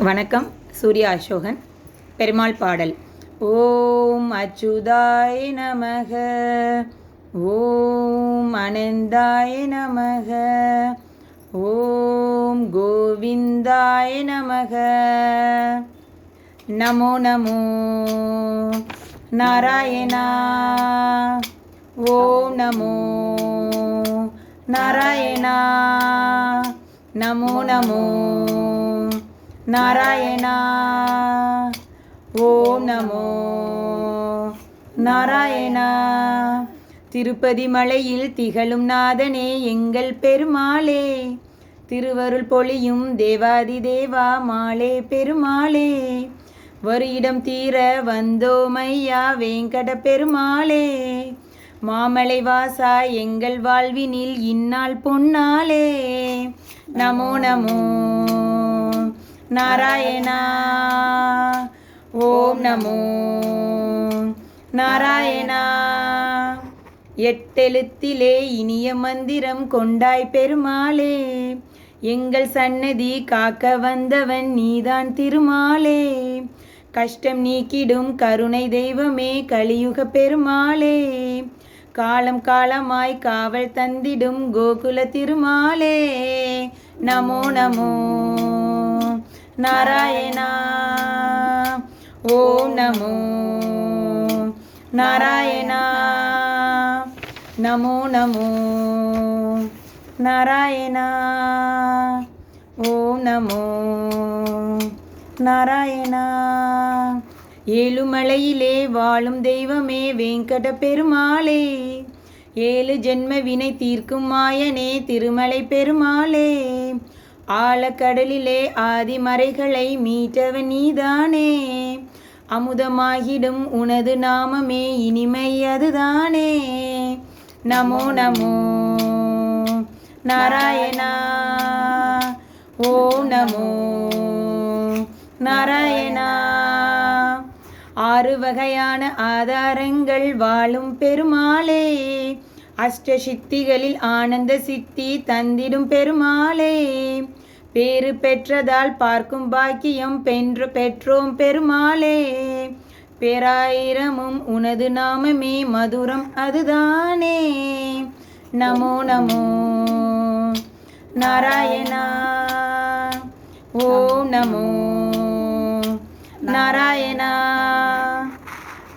வணக்கம் சூர்யா அசோகன். பெருமாள் பாடல். ஓம் அச்சுதாய நமக. ஓம் அனந்தாய நமக. ஓம் கோவிந்தாய நமக. நமோ நமோ நாராயணா. ஓம் நமோ நாராயணா. நமோ நமோ நாராயணா. ஓம் நமோ நாராயணா. திருப்பதி மலையில் திகழும் நாதனே எங்கள் பெருமாளே. திருவருள் பொழியும் தேவாதி தேவா மாலே பெருமாளே. ஒரு இடம் தீர வந்தோமையா வேங்கட பெருமாளே. மாமலை வாசா எங்கள் வாழ்வினில் இந்நாள் பொன்னாலே நமோ நமோ. நாராயணா. ஓம் நமோ. நாராயணா. எட்டெழுத்திலே இனிய மந்திரம் கொண்டாய் பெருமாளே. எங்கள் சன்னதி காக்க வந்தவன் நீதான் திருமாலே கஷ்டம் நீக்கிடும் கருணை தெய்வமே கலியுக பெருமாளே. காலம் காலமாய் காவல் தந்திடும் கோகுல திருமாலே நமோ நமோ. நாராயணா. ஓம் நமோ நாராயணா. நமோ நமோ நாராயணா. ஓம் நமோ நாராயணா. ஏழுமலையிலே வாழும் தெய்வமே வெங்கட பெருமாளே ஏழு ஜென்ம வினை தீர்க்கும் மாயனே திருமலை பெருமாளே ஆழக்கடலிலே ஆதிமறைகளை மீட்டவன் நீதானே. அமுதமாகிடும் உனது நாமமே இனிமை அதுதானே. நமோ நமோ. நாராயணா. ஓ நமோ. நாராயணா. ஆறு வகையான ஆதாரங்கள் வாழும் பெருமாளே. அஷ்டசித்திகளில் ஆனந்த சித்தி தந்திடும் பெருமாளே. பேறு பெற்றதால் பார்க்கும் பாக்கியம் பென்று பெற்றோம் பெருமாளே. பேராயிரமும் உனது நாமமே மதுரம் அதுதானே. நமோ நமோ. நாராயணா. ஓம் நமோ. நாராயணா.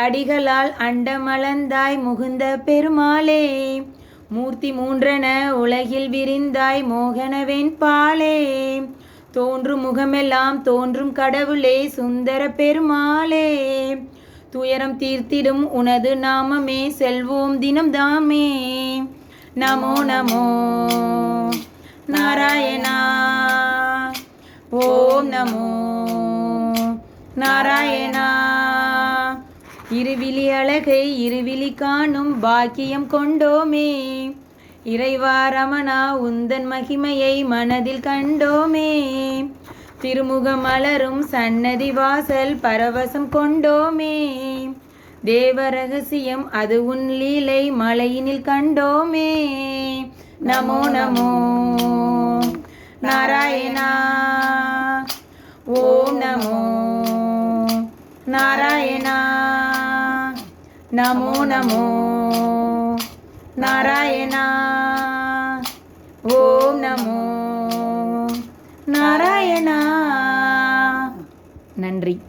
அடிகளால் அண்டமளந்தாய் முகுந்த பெருமாளே. மூர்த்தி மூன்றன உலகில் விரிந்தாய் மோகனவேன் பாலே தோன்றும் முகமெல்லாம் தோன்றும் கடவுளே சுந்தர பெருமாளே. துயரம் தீர்த்திடும் உனது நாமமே செல்வோம் தினம் தாமே நமோ நமோ. நாராயணா. ஓம் நமோ. இருவிழி அழகை இருவிழி காணும் பாக்கியம் கொண்டோமே. இறைவா ரமணா உந்தன் மகிமையை மனதில் கண்டோமே. திருமுகம் மலரும் சன்னதி வாசல் பரவசம் கொண்டோமே. தேவ ரகசியம் அது உன் லீலை மலையினில் கண்டோமே. நமோ நமோ. நாராயணா. ஓம் நமோ. நமோ நமோ நாராயணா. ஓம் நமோ நாராயணா. நன்றி.